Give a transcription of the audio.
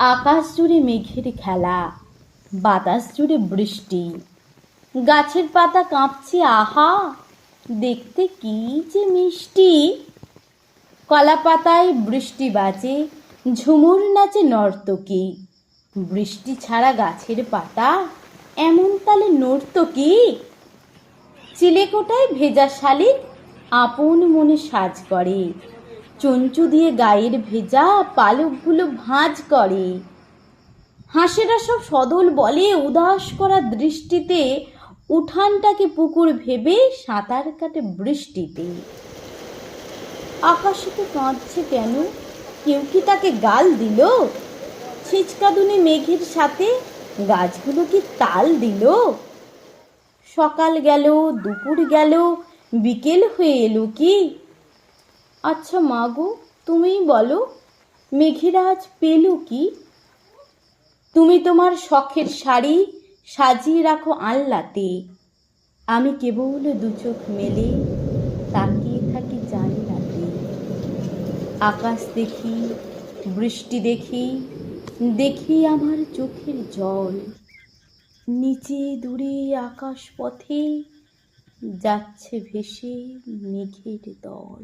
আকাশ জুড়ে মেঘের খেলা বাতাস জুড়ে বৃষ্টি। গাছের পাতা কাঁপছে, আহা, দেখতে কি যে মিষ্টি। কলা পাতায় বৃষ্টি বাজে, ঝুমুর নাচে নর্তকী। বৃষ্টি ছাড়া গাছের পাতা এমন তালে নর্তকী চিলেকোটায় ভেজা শালিক আপন মনে সাজ করে। চঞ্চু দিয়ে গায়ের ভেজা পালকগুলো ভাঁজ করে। হাঁসেরা সব সদল বলে উদাস করা দৃষ্টিতে উঠানটাকে পুকুর ভেবে সাঁতার কাটে বৃষ্টিতে। আকাশে তো কাঁদছে কেন? কেউ কি তাকে গাল দিল? ছিচকাদুনি মেঘের সাথে গাছগুলো কি তাল দিল? সকাল গেল, দুপুর গেল, বিকেল হয়ে এলো কি? আচ্ছা মাগো তুমিই বলো। মেঘেরা আজ পেল কি? তুমি তোমার শখের শাড়ি সাজিয়ে রাখো আল্লাতে। আমি কেবল দু চোখ মেলে তাকিয়ে থাকি জানলাতে। আকাশ দেখি, বৃষ্টি দেখি দেখি আমার চোখের জল। নিচে দূরে আকাশ পথে যাচ্ছে ভেসে মেঘের দল।